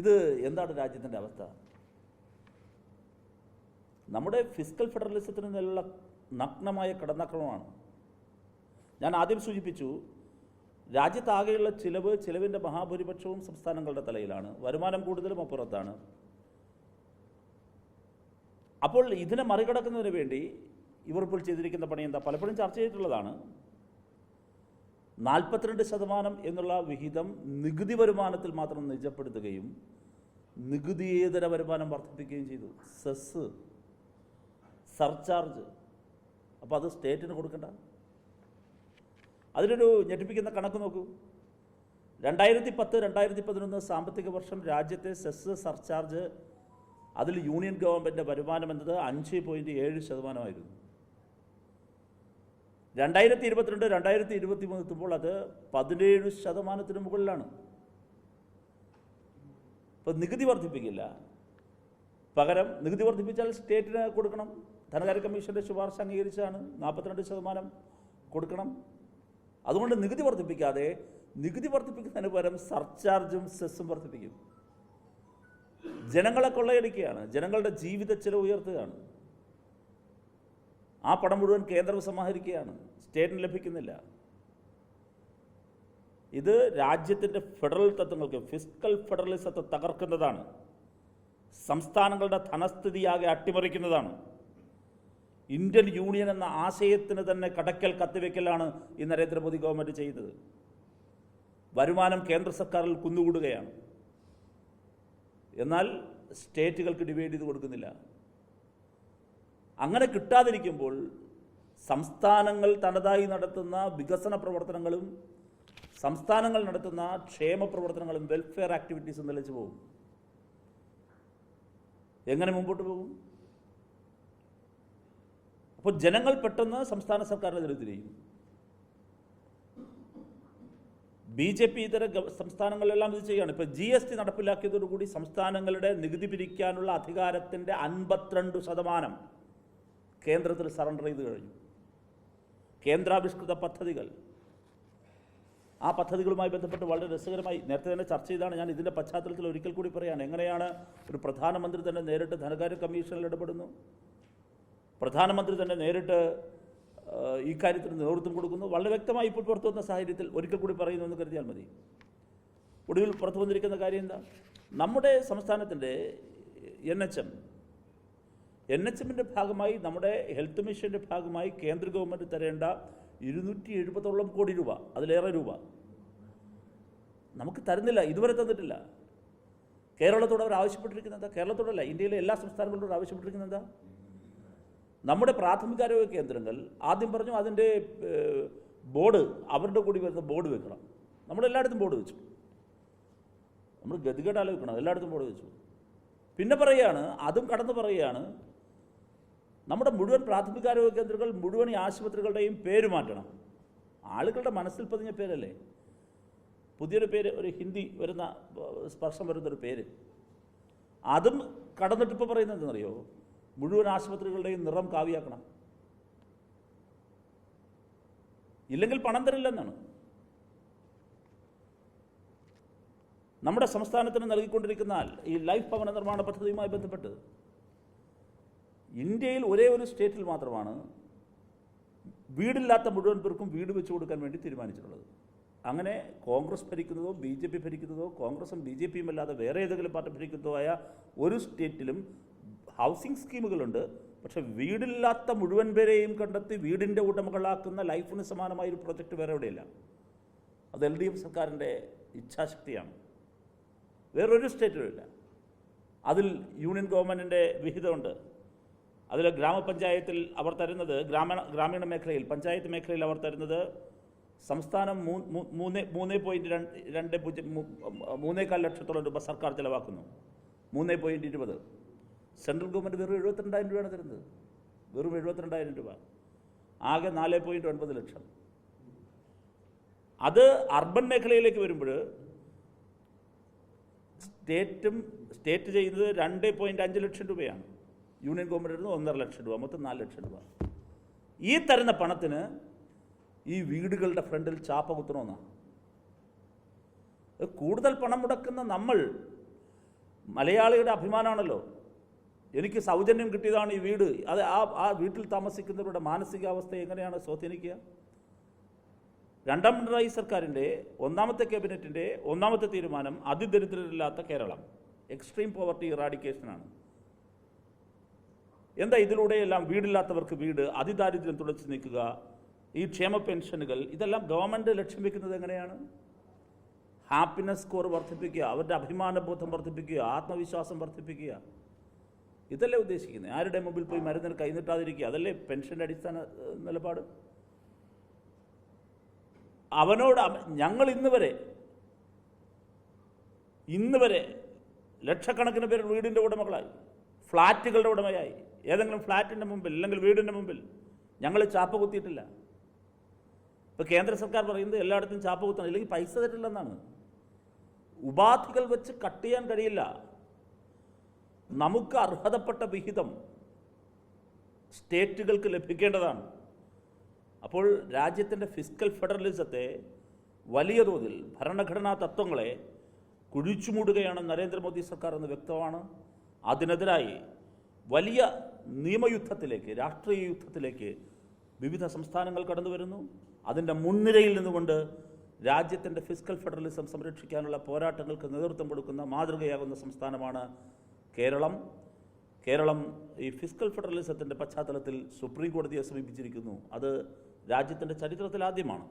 ഇത് എന്താണ് രാജ്യത്തിന്റെ അവസ്ഥ? നമ്മുടെ ഫിസിക്കൽ ഫെഡറലിസത്തിന് നിലയിലുള്ള നഗ്നമായ കടന്നാക്രമമാണ് ഞാൻ ആദ്യം സൂചിപ്പിച്ചു രാജ്യത്താകെയുള്ള ചിലവ് ചിലവിന്റെ മഹാഭൂരിപക്ഷവും സംസ്ഥാനങ്ങളുടെ തലയിലാണ് വരുമാനം കൂടുതലും അപ്പുറത്താണ്. അപ്പോൾ ഇതിനെ മറികടക്കുന്നതിന് വേണ്ടി ഇവർ ഇപ്പോൾ ചെയ്തിരിക്കുന്ന പണി എന്താ? പലപ്പോഴും ചർച്ച ചെയ്തിട്ടുള്ളതാണ്. നാൽപ്പത്തിരണ്ട് ശതമാനം എന്നുള്ള വിഹിതം നികുതി വരുമാനത്തിൽ മാത്രം നിജപ്പെടുത്തുകയും നികുതിയേതര വരുമാനം വർദ്ധിപ്പിക്കുകയും ചെയ്തു. Cess surcharge. അപ്പോൾ അത് സ്റ്റേറ്റിന് കൊടുക്കണ്ട. അതിനൊരു ഞെട്ടിപ്പിക്കുന്ന കണക്ക് നോക്കൂ. രണ്ടായിരത്തി പത്ത് രണ്ടായിരത്തി പതിനൊന്ന് സാമ്പത്തിക വർഷം രാജ്യത്തെ സെസ് സർചാർജ് അതിൽ യൂണിയൻ ഗവൺമെന്റിന്റെ വരുമാനം എന്നത് അഞ്ച് പോയിന്റ് ഏഴ് ശതമാനമായിരുന്നു. രണ്ടായിരത്തി ഇരുപത്തിരണ്ട് രണ്ടായിരത്തി ഇരുപത്തി മൂന്ന് എത്തുമ്പോൾ അത് പതിനേഴ് ശതമാനത്തിന് മുകളിലാണ്. ഇപ്പം നികുതി വർദ്ധിപ്പിക്കില്ല. പകരം നികുതി വർദ്ധിപ്പിച്ചാൽ സ്റ്റേറ്റിന് കൊടുക്കണം. ധനകാര്യ കമ്മീഷന്റെ ശുപാർശ അംഗീകരിച്ചാണ് നാൽപ്പത്തിരണ്ട് ശതമാനം കൊടുക്കണം. അതുകൊണ്ട് നികുതി വർദ്ധിപ്പിക്കാതെ നികുതി വർദ്ധിപ്പിക്കുന്നതിന് പകരം സർചാർജും സെസ്സും വർദ്ധിപ്പിക്കും. ജനങ്ങളെ കൊള്ളയടിക്കുകയാണ്. ജനങ്ങളുടെ ജീവിത ചെലവ് ഉയർത്തുകയാണ്. ആ പണം മുഴുവൻ കേന്ദ്രം സമാഹരിക്കുകയാണ്. സ്റ്റേറ്റിന് ലഭിക്കുന്നില്ല. ഇത് രാജ്യത്തിന്റെ ഫെഡറൽ തത്വങ്ങൾക്ക് ഫിസിക്കൽ ഫെഡറലിസത്തെ തകർക്കുന്നതാണ്. സംസ്ഥാനങ്ങളുടെ ധനസ്ഥിതിയാകെ അട്ടിമറിക്കുന്നതാണ്. ഇന്ത്യൻ യൂണിയൻ എന്ന ആശയത്തിന് തന്നെ കടക്കൽ കത്തിവെക്കലാണ് ഈ നരേന്ദ്രമോദി ഗവൺമെന്റ് ചെയ്തത്. വരുമാനം കേന്ദ്ര സർക്കാരിൽ കുന്നുകൂടുകയാണ്. എന്നാൽ സ്റ്റേറ്റുകൾക്ക് ഡിവൈഡ് ചെയ്ത് കൊടുക്കുന്നില്ല. അങ്ങനെ കിട്ടാതിരിക്കുമ്പോൾ സംസ്ഥാനങ്ങൾ തനതായി നടത്തുന്ന വികസന പ്രവർത്തനങ്ങളും സംസ്ഥാനങ്ങൾ നടത്തുന്ന ക്ഷേമ പ്രവർത്തനങ്ങളും വെൽഫെയർ ആക്ടിവിറ്റീസും നിലച്ചു പോകും. എങ്ങനെ മുമ്പോട്ട് പോകും? അപ്പോൾ ജനങ്ങൾ പെട്ടെന്ന് സംസ്ഥാന സർക്കാരിനെ തിരിയും ബി ജെ പി ഇതര സംസ്ഥാനങ്ങളിലെല്ലാം ഇത് ചെയ്യുകയാണ്. ഇപ്പോൾ ജി എസ് ടി നടപ്പിലാക്കിയതോടുകൂടി സംസ്ഥാനങ്ങളുടെ നികുതി പിരിക്കാനുള്ള അധികാരത്തിന്റെ അൻപത്തിരണ്ട് ശതമാനം കേന്ദ്രത്തിൽ സറണ്ടർ ചെയ്ത് കഴിഞ്ഞു. കേന്ദ്രാവിഷ്കൃത പദ്ധതികൾ. ആ പദ്ധതികളുമായി ബന്ധപ്പെട്ട് വളരെ രസകരമായി നേരത്തെ തന്നെ ചർച്ച ചെയ്താണ് ഞാൻ ഇതിന്റെ പശ്ചാത്തലത്തിൽ ഒരിക്കൽ കൂടി പറയാൻ. എങ്ങനെയാണ് ഒരു പ്രധാനമന്ത്രി തന്നെ നേരിട്ട് ധനകാര്യ കമ്മീഷനിൽ ഇടപെടുന്നു? പ്രധാനമന്ത്രി തന്നെ നേരിട്ട് ഈ കാര്യത്തിന് നേതൃത്വം കൊടുക്കുന്നു. വളരെ വ്യക്തമായി ഇപ്പോൾ പുറത്തു വന്ന സാഹചര്യത്തിൽ ഒരിക്കൽ കൂടി പറയുന്നു എന്ന് കരുതിയാൽ മതി. ഒടുവിൽ പുറത്തു വന്നിരിക്കുന്ന കാര്യം എന്താ? നമ്മുടെ സംസ്ഥാനത്തിന്റെ N H M N H എമ്മിന്റെ ഭാഗമായി നമ്മുടെ ഹെൽത്ത് മിഷന്റെ ഭാഗമായി കേന്ദ്ര ഗവൺമെന്റ് തരേണ്ട ഇരുന്നൂറ്റി എഴുപതോളം കോടി രൂപ അതിലേറെ രൂപ. നമുക്ക് തരുന്നില്ല ഇതുവരെ തന്നിട്ടില്ല. കേരളത്തോട് അവർ ആവശ്യപ്പെട്ടിരിക്കുന്നത് എന്താ? കേരളത്തോടല്ല ഇന്ത്യയിലെ എല്ലാ സംസ്ഥാനങ്ങളോടും ആവശ്യപ്പെട്ടിരിക്കുന്നത് എന്താ? നമ്മുടെ പ്രാഥമികാരോഗ്യ കേന്ദ്രങ്ങൾ ആദ്യം പറഞ്ഞു അതിന്റെ ബോർഡ് അവരുടെ കൂടി വരുന്ന ബോർഡ് വെക്കണം. നമ്മൾ എല്ലായിടത്തും ബോർഡ് വെച്ചു. നമ്മൾ ഗതികേട് ആലോചിക്കണം എല്ലായിടത്തും ബോർഡ് വെച്ചു. പിന്നെ പറയുകയാണ് അതും കടന്ന് പറയുകയാണ് നമ്മുടെ മുഴുവൻ പ്രാഥമികാരോഗ്യ കേന്ദ്രങ്ങൾ മുഴുവൻ ഈ ആശുപത്രികളുടെയും പേര് മാറ്റണം. ആളുകളുടെ മനസ്സിൽ പതിഞ്ഞ പേരല്ലേ? പുതിയൊരു പേര് ഒരു ഹിന്ദി വരുന്ന സ്പർശം വരുന്നൊരു പേര്. അതും കടന്നിട്ട് ഇപ്പോൾ പറയുന്നത് എന്താണെന്നറിയോ മുഴുവൻ ആശുപത്രികളുടെയും നിറം കാവിയാക്കണം. ഇല്ലെങ്കിൽ പണം തരില്ലെന്നാണ്. നമ്മുടെ സംസ്ഥാനത്തിന് നൽകിക്കൊണ്ടിരിക്കുന്ന ഈ ലൈഫ് ഭവന നിർമ്മാണ പദ്ധതിയുമായി ബന്ധപ്പെട്ട് ഇന്ത്യയിൽ ഒരേ ഒരു സ്റ്റേറ്റിൽ മാത്രമാണ് വീടില്ലാത്ത മുഴുവൻ പേർക്കും വീട് വെച്ചു കൊടുക്കാൻ വേണ്ടി തീരുമാനിച്ചിട്ടുള്ളത്. അങ്ങനെ കോൺഗ്രസ് ഭരിക്കുന്നതോ ബി ജെ പി ഭരിക്കുന്നതോ കോൺഗ്രസും ബി ജെ പിയും അല്ലാതെ വേറെ ഏതെങ്കിലും പാർട്ടി ഭരിക്കുന്നതോ ആയ ഒരു സ്റ്റേറ്റിലും ഹൗസിംഗ് സ്കീമുകളുണ്ട്. പക്ഷേ വീടില്ലാത്ത മുഴുവൻ പേരെയും കണ്ടെത്തി വീടിന്റെ ഉടമകളാക്കുന്ന ലൈഫിന് സമാനമായ ഒരു പ്രൊജക്റ്റ് വേറെ എവിടെയില്ല. അത് എൽ ഡി എഫ് സർക്കാരിന്റെ ഇച്ഛാശക്തിയാണ്. വേറൊരു സ്റ്റേറ്റിലുമില്ല അതിൽ യൂണിയൻ ഗവൺമെന്റിന്റെ വിഹിതമുണ്ട്. അതിൽ ഗ്രാമപഞ്ചായത്തിൽ അവർ തരുന്നത് ഗ്രാമീണ ഗ്രാമീണ മേഖലയിൽ പഞ്ചായത്ത് മേഖലയിൽ അവർ തരുന്നത് സംസ്ഥാനം മൂന്ന് മൂന്ന് പോയിന്റ് രണ്ട് രണ്ട് പൂജ്യം മൂ- മൂന്നേകാൽ ലക്ഷത്തോളം രൂപ സർക്കാർ ചിലവാക്കുന്നു. മൂന്ന് പോയിന്റ് ഇരുപത്. സെൻട്രൽ ഗവൺമെന്റ് വെറും എഴുപത്തിരണ്ടായിരം രൂപയാണ് തരുന്നത്. വെറും എഴുപത്തിരണ്ടായിരം രൂപ. ആകെ നാല് പോയിന്റ് ഒൻപത് ലക്ഷം. അത് അർബൻ മേഖലയിലേക്ക് വരുമ്പോൾ സ്റ്റേറ്റും സ്റ്റേറ്റ് ചെയ്യുന്നത് രണ്ട് പോയിന്റ് അഞ്ച് ലക്ഷം രൂപയാണ്. യൂണിയൻ ഗവൺമെന്റിൽ ഒന്നര ലക്ഷം രൂപ മൊത്തം നാല് ലക്ഷം രൂപ. ഈ തരുന്ന പണത്തിന് ഈ വീടുകളുടെ ഫ്രണ്ടിൽ ചാപ്പ കുത്തണമെന്നാണ് കൂടുതൽ പണം മുടക്കുന്ന നമ്മൾ മലയാളിയുടെ അഭിമാനമാണല്ലോ. എനിക്ക് സൗജന്യം കിട്ടിയതാണ് ഈ വീട്. അത് ആ ആ വീട്ടിൽ താമസിക്കുന്നവരുടെ മാനസികാവസ്ഥ എങ്ങനെയാണ്? സ്വാധീനിക്കുക രണ്ടാം പിണറായി സർക്കാരിന്റെ ഒന്നാമത്തെ ക്യാബിനറ്റിന്റെ ഒന്നാമത്തെ തീരുമാനം അതിദരിദ്രരില്ലാത്ത കേരളം. എക്സ്ട്രീം പോവർട്ടി ഇറാഡിക്കേഷനാണ്. എന്താ ഇതിലൂടെയെല്ലാം വീടില്ലാത്തവർക്ക് വീട് അതിദാരിദ്ര്യം തുടച്ചു നീക്കുക ഈ ക്ഷേമ പെൻഷനുകൾ ഇതെല്ലാം ഗവൺമെന്റ് ലക്ഷ്യം വെക്കുന്നത് എങ്ങനെയാണ്? ഹാപ്പിനെസ് സ്കോർ വർദ്ധിപ്പിക്കുക അവരുടെ അഭിമാനബോധം വർദ്ധിപ്പിക്കുക ആത്മവിശ്വാസം വർദ്ധിപ്പിക്കുക. ഇതല്ലേ ഉദ്ദേശിക്കുന്നത്? ആരുടെ മുമ്പിൽ പോയി മരുന്നിന് കൈനീട്ടാതിരിക്കുക? അതല്ലേ പെൻഷന്റെ അടിസ്ഥാന നിലപാട്? അവനോട് ഞങ്ങൾ ഇന്ന് വരെ ഇന്ന് വരെ ലക്ഷക്കണക്കിന് പേർ വീടിന്റെ ഉടമകളായി ഫ്ലാറ്റുകളുടെ ഉടമയായി ഏതെങ്കിലും ഫ്ലാറ്റിന്റെ മുമ്പിൽ അല്ലെങ്കിൽ വീടിന്റെ മുമ്പിൽ ഞങ്ങൾ ചാപ്പ കുത്തിയിട്ടില്ല. ഇപ്പോൾ കേന്ദ്ര സർക്കാർ പറയുന്നത് എല്ലായിടത്തും ചാപ്പ കുത്തണം. ഇല്ലെങ്കിൽ പൈസ തരില്ലെന്നാണ്. ഉപാധികൾ വെച്ച് കട്ട് ചെയ്യാൻ കഴിയില്ല. നമുക്ക് അർഹതപ്പെട്ട വിഹിതം സ്റ്റേറ്റുകൾക്ക് ലഭിക്കേണ്ടതാണ്. അപ്പോൾ രാജ്യത്തിന്റെ ഫിസിക്കൽ ഫെഡറലിസത്തെ വലിയ തോതിൽ ഭരണഘടനാ തത്വങ്ങളെ കുഴിച്ചുമൂടുകയാണ് നരേന്ദ്രമോദി സർക്കാർ എന്ന് വ്യക്തമാണ്. അതിനെതിരായി വലിയ നിയമയുദ്ധത്തിലേക്ക് രാഷ്ട്രീയ യുദ്ധത്തിലേക്ക് വിവിധ സംസ്ഥാനങ്ങൾ കടന്നു വരുന്നു. അതിന്റെ മുൻനിരയിൽ നിന്നുകൊണ്ട് രാജ്യത്തിന്റെ ഫിസിക്കൽ ഫെഡറലിസം സംരക്ഷിക്കാനുള്ള പോരാട്ടങ്ങൾക്ക് നേതൃത്വം കൊടുക്കുന്ന മാതൃകയാകുന്ന സംസ്ഥാനമാണ് കേരളം. കേരളം ഈ ഫിസിക്കൽ ഫെഡറലിസത്തിന്റെ പശ്ചാത്തലത്തിൽ സുപ്രീം കോടതിയെ സമീപിച്ചിരിക്കുന്നു. അത് രാജ്യത്തിന്റെ ചരിത്രത്തിൽ ആദ്യമാണ്.